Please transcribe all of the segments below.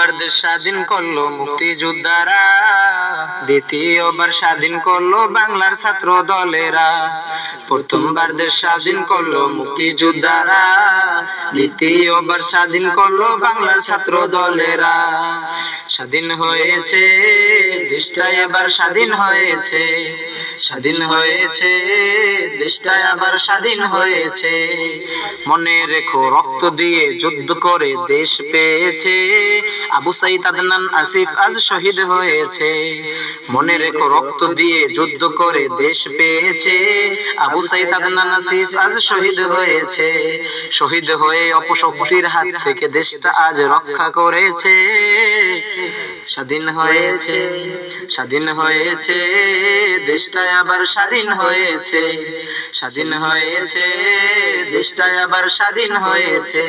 প্রথমবার স্বাধীন করল, মুক্তিযোদ্ধারা। দ্বিতীয়বার স্বাধীন করল বাংলার ছাত্র দলেরা। প্রথমবার দেশ স্বাধীন করল মুক্তিযোদ্ধারা। দ্বিতীয়বার স্বাধীন করল বাংলার ছাত্র দলেরা। স্বাধীন হয়েছে দেশটা এবার স্বাধীন হয়েছে। স্বাধীন হয়েছে দেশটা আবার স্বাধীন হয়েছে। মনে রেখো, রক্ত দিয়ে যুদ্ধ করে দেশ পেয়েছে। আবু সাইদ আদনান আসিফ আজ শহীদ হয়েছে। মনে রেখো, রক্ত দিয়ে যুদ্ধ করে দেশ পেয়েছে। আবু সাইদ আদনান আসিফ আজ শহীদ হয়েছে। শহীদ হয়ে অপশক্তির হাত থেকে দেশটা আজ রক্ষা করেছে। স্বাধীন হয়েছে স্বাধীন হয়েছে দেশটা আবার স্বাধীন হয়েছে স্বাধীন হয়েছে দেশটা আবার স্বাধীন হয়েছে।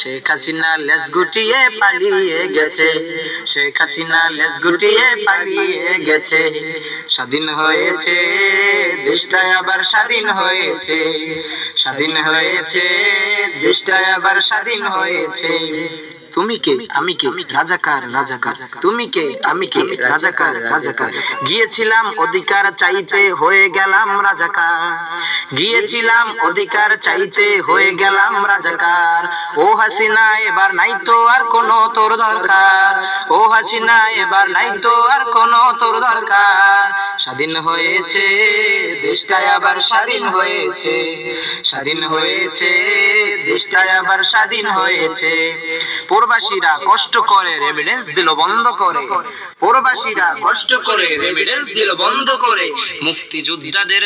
শেখ হাসিনা লেজ গুটিয়ে পালিয়ে গেছে, শেখ হাসিনা লেজ গুটিয়ে পালিয়ে গেছে। স্বাধীন হয়েছে দেশটা আবার স্বাধীন হয়েছে স্বাধীন হয়েছে দেশটা আবার স্বাধীন হয়েছে। তুমি কে? আমি কে? রাজাকার রাজাকার। তুমি কে? আমি কে? রাজাকার রাজাকার। গিয়েছিলাম অধিকার চাইতে হয়ে গেলাম রাজাকার। গিয়েছিলাম অধিকার চাইতে হয়ে গেলাম রাজাকার। ও হাসিনা, এবার নাই তো আর কোনো তোর দরকার। ও হাসিনা, এবার নাই তো আর কোনো তোর দরকার। স্বাধীন হয়েছে দেশটা আবার স্বাধীন হয়েছে। স্বাধীন হয়েছে দেশটা আবার স্বাধীন হয়েছে। প্রবাসীরা কষ্ট করে রেমিডেন্স দিল বন্ধ করে। প্রবাসীরা কষ্ট করে রেমিডেন্স দিল বন্ধ করে। মুক্তিযোদ্ধাদের